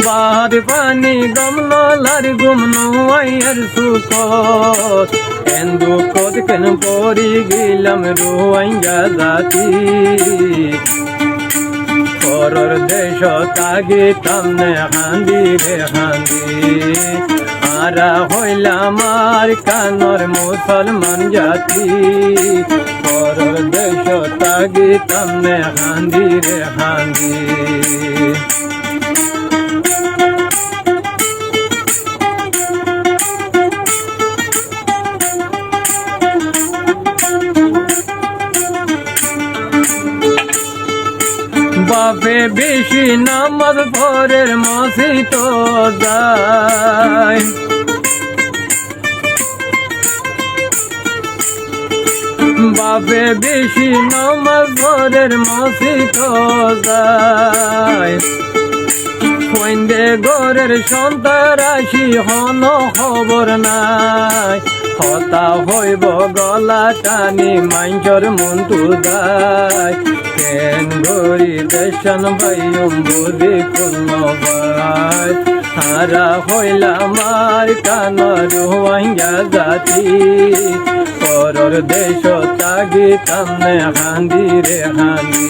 বাহার পানি গমলার গুমনো আইয়ার সুখ এন্দু কদ কেন পরি গেলাম রুয়াইয়া জাতি পরর দেশ তাগে তামনে হান্দি রে হান্দি আরা হইলাম আর কানর মুসলমান জাতি পরর দেশ তাগে তামনে হান্দি রে হান্দি বাপে বেশি নামাজ পরের মাসি তো যায় বাপে বেশি নামাজ পরের মাসি তো যায় কইন্দে গরের সন্তারাশি হন খবর নাই। হতা হইব গলা টানি মাইঞ্চর মন্তু যায় কেন গরি দেশন ভাইম বুঝি কোন ভাই। হারা হইলাম আর কানর হুয়াইয়া জাতি। পরর দেশ তাগি তামনে হান্দি রে হান্দি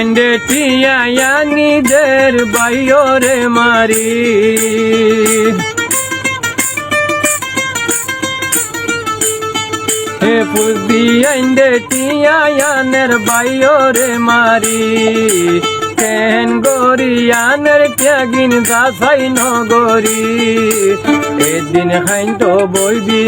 পয়েন্টে টিয়ানিদের বাইরে মারি। হে পুজি আইন্দে টিয়ানের বাইরে মারি। কেন গরিয়ানের ত্যাগিন যাচাই নগরী। এদিন হাইন তো বইবি